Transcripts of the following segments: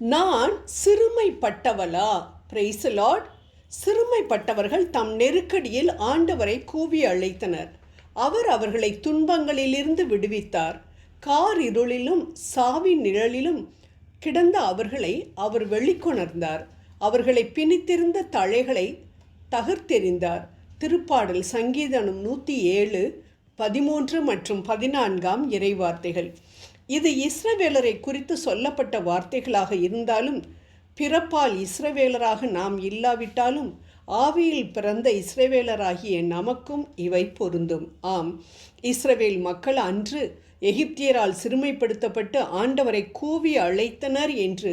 நான் சிறுமைப்பட்டவளா? பிரைசலாட் சிறுமைப்பட்டவர்கள் தம் நெருக்கடியில் ஆண்டவரை கூவி அழைத்தனர். அவர் அவர்களை துன்பங்களிலிருந்து விடுவித்தார். கார் இருளிலும் சாவின் நிழலிலும் கிடந்த அவர்களை அவர் வெளிக்கொணர்ந்தார். அவர்களை பிணித்திருந்த தழைகளை தகர்த்தெறிந்தார். திருப்பாடல் சங்கீதனம் நூற்றி ஏழு பதிமூன்று மற்றும் பதினான்காம் இறைவார்த்தைகள். இது இஸ்ரவேலரை குறித்து சொல்லப்பட்ட வார்த்தைகளாக இருந்தாலும் பிறப்பால் இஸ்ரவேலராக நாம் இல்லாவிட்டாலும் ஆவியில் பிறந்த இஸ்ரவேலராகிய நமக்கும் இவை பொருந்தும். ஆம் இஸ்ரவேல் மக்கள் அன்று எகிப்தியரால் சிறுமைப்படுத்தப்பட்டு ஆண்டவரை கூவி அழைத்தனர் என்று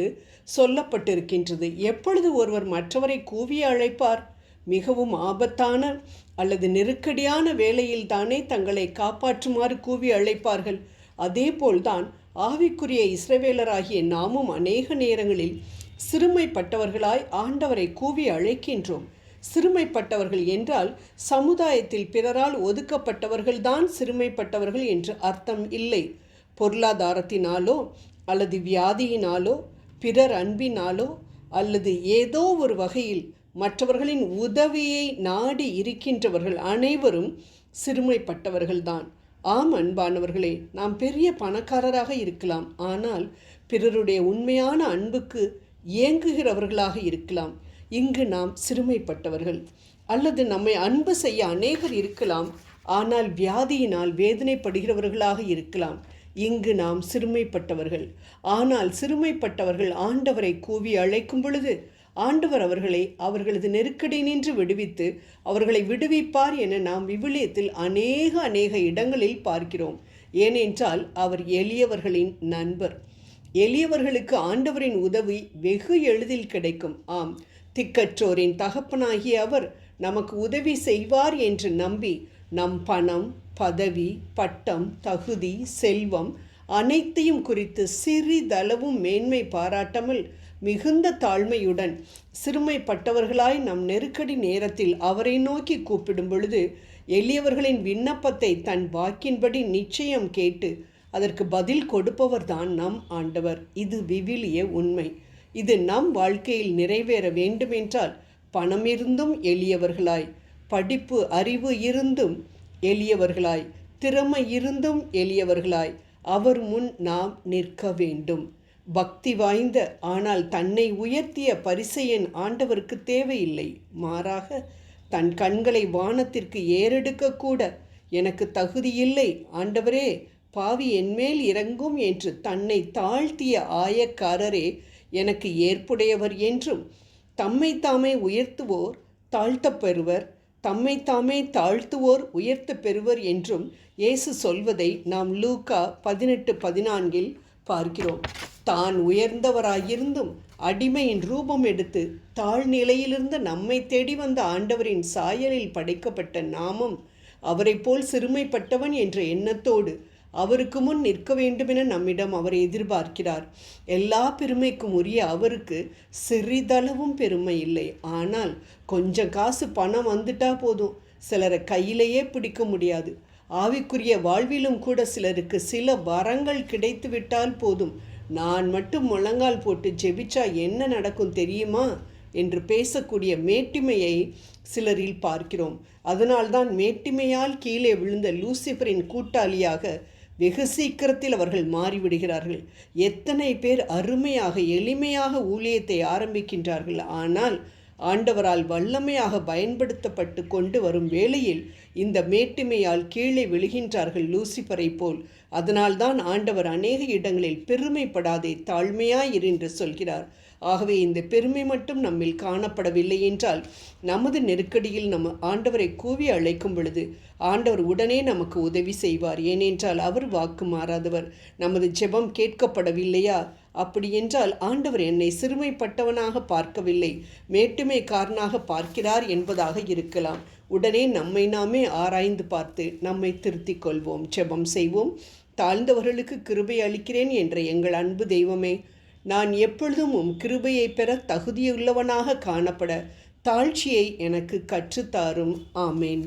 சொல்லப்பட்டிருக்கின்றது. எப்பொழுது ஒருவர் மற்றவரை கூவி அழைப்பார்? மிகவும் ஆபத்தான அல்லது நெருக்கடியான வேளையில் தானே தங்களை காப்பாற்றுமாறு கூவி அழைப்பார்கள்? அதேபோல்தான் ஆவிக்குரிய இஸ்ரவேலராகிய நாமும் அநேக நேரங்களில் சிறுமைப்பட்டவர்களாய் ஆண்டவரை கூவி அழைக்கின்றோம். சிறுமைப்பட்டவர்கள் என்றால் சமுதாயத்தில் பிறரால் ஒதுக்கப்பட்டவர்கள்தான் சிறுமைப்பட்டவர்கள் என்று அர்த்தம் இல்லை. பொருளாதாரத்தினாலோ அல்லது வியாதியினாலோ பிறர் அன்பினாலோ அல்லது ஏதோ ஒரு வகையில் மற்றவர்களின் உதவியை நாடி இருக்கின்றவர்கள் அனைவரும் சிறுமைப்பட்டவர்கள்தான். ஆம் அன்பானவர்களே நாம் பெரிய பணக்காரராக இருக்கலாம். ஆனால் பிறருடைய உண்மையான அன்புக்கு இயங்குகிறவர்களாக இருக்கலாம். இங்கு நாம் சிறுமைப்பட்டவர்கள். அல்லது நம்மை அன்பு செய்ய அநேகர் இருக்கலாம். ஆனால் வியாதியினால் வேதனைப்படுகிறவர்களாக இருக்கலாம். இங்கு நாம் சிறுமைப்பட்டவர்கள். ஆனால் சிறுமைப்பட்டவர்கள் ஆண்டவரை கூவி அழைக்கும் பொழுது ஆண்டவர் அவர்களை அவர்களது நெருக்கடி நின்று விடுவித்து அவர்களை விடுவிப்பார் என நாம் விவிலியத்தில் அநேக அநேக இடங்களில் பார்க்கிறோம். ஏனென்றால் அவர் எளியவர்களின் நண்பர். எளியவர்களுக்கு ஆண்டவரின் உதவி வெகு எளிதில் கிடைக்கும். ஆம் திக்கற்றோரின் தகப்பனாகிய அவர் நமக்கு உதவி செய்வார் என்று நம்பி நம் பணம் பதவி பட்டம் தகுதி செல்வம் அனைத்தையும் குறித்து சிறிதளவும் மேன்மை பாராட்டாமல் மிகுந்த தாழ்மையுடன் சிறுமைப்பட்டவர்களாய் நம் நெருக்கடி நேரத்தில் அவரை நோக்கி கூப்பிடும் பொழுது எளியவர்களின் விண்ணப்பத்தை தன் வாக்கின்படி நிச்சயம் கேட்டு அதற்கு பதில் கொடுப்பவர்தான் நம் ஆண்டவர். இது விவிலிய உண்மை. இது நம் வாழ்க்கையில் நிறைவேற வேண்டுமென்றால் பணம் இருந்தும் எளியவர்களாய் படிப்பு அறிவு இருந்தும் எளியவர்களாய் திறமை இருந்தும் எளியவர்களாய் அவர் முன் நாம் நிற்க வேண்டும். பக்தி வாய்ந்த ஆனால் தன்னை உயர்த்திய பரிசையன் ஆண்டவருக்கு தேவையில்லை. மாறாக தன் கண்களை வானத்திற்கு ஏறெடுக்கக்கூட எனக்கு தகுதியில்லை. ஆண்டவரே பாவி என்மேல் இறங்கும் என்று தன்னை தாழ்த்திய ஆயக்காரரே எனக்கு ஏற்புடையவர் என்றும் தம்மை தாமே உயர்த்துவோர் தாழ்த்தப் பெறுவர் தம்மை தாமே தாழ்த்துவோர் உயர்த்த பெறுவர் என்றும் இயேசு சொல்வதை நாம் லூக்கா பதினெட்டு பதினான்கில் பார்க்கிறோம். தான் உயர்ந்தவராயிருந்தும் அடிமையின் ரூபம் எடுத்து தாழ்நிலையிலிருந்து நம்மை தேடி வந்த ஆண்டவரின் சாயலில் படைக்கப்பட்ட நாமம் அவரை போல் சிறுமைப்பட்டவன் என்ற எண்ணத்தோடு அவருக்கு முன் நிற்க வேண்டுமென நம்மிடம் அவர் எதிர்பார்க்கிறார். எல்லா பெருமைக்கும் உரிய அவருக்கு சிறிதளவும் பெருமை இல்லை. ஆனால் கொஞ்சம் காசு பணம் வந்துட்டா போதும். சிலரை கையிலேயே பிடிக்க முடியாது. ஆவிக்குரிய வாழ்விலும் கூட சிலருக்கு சில வரங்கள் கிடைத்து விட்டால் போதும். நான் மட்டும் முழங்கால் போட்டு ஜெபிச்சா என்ன நடக்கும் தெரியுமா? என்று பேசக்கூடிய மேட்டிமையை சிலரில் பார்க்கிறோம். அதனால்தான் மேட்டிமையால் கீழே விழுந்த லூசிஃபரின் கூட்டாளியாக வெகு சீக்கிரத்தில் அவர்கள் மாறிவிடுகிறார்கள். எத்தனை பேர் அருமையாக எளிமையாக ஊழியத்தை ஆரம்பிக்கின்றார்கள். ஆனால் ஆண்டவரால் வல்லமையாக பயன்படுத்தப்பட்டு கொண்டு வரும் வேளையில் இந்த மேட்டுமையால் கீழே விழுகின்றார்கள் லூசிபரை போல். அதனால்தான் ஆண்டவர் அநேக இடங்களில் பெருமைப்படாதே தாழ்மையாயிரு என்று சொல்கிறார். ஆகவே இந்த பெருமை மட்டும் நம்மில் காணப்படவில்லை என்றால் நமது நெருக்கடியில் நம்ம ஆண்டவரை கூவி அழைக்கும் பொழுது ஆண்டவர் உடனே நமக்கு உதவி செய்வார். ஏனென்றால் அவர் வாக்கு மாறாதவர். நமது ஜெபம் கேட்கப்படவில்லையா? அப்படி என்றால் ஆண்டவர் என்னை சிறுமைப்பட்டவனாக பார்க்கவில்லை. மேட்டுமைக்காரனாக பார்க்கிறார் என்பதாக இருக்கலாம். உடனே நம்மை நாமே ஆராய்ந்து பார்த்து நம்மை திருத்திக் கொள்வோம். ஜெபம் செய்வோம். தாழ்ந்தவர்களுக்கு கிருபை அளிக்கிறேன் என்ற எங்கள் அன்பு தெய்வமே நான் எப்பொழுதும் உம் கிருபையை பெற தகுதியுள்ளவனாக காணப்பட தாழ்ச்சியை எனக்கு கற்றுத்தாரும் ஆமேன்.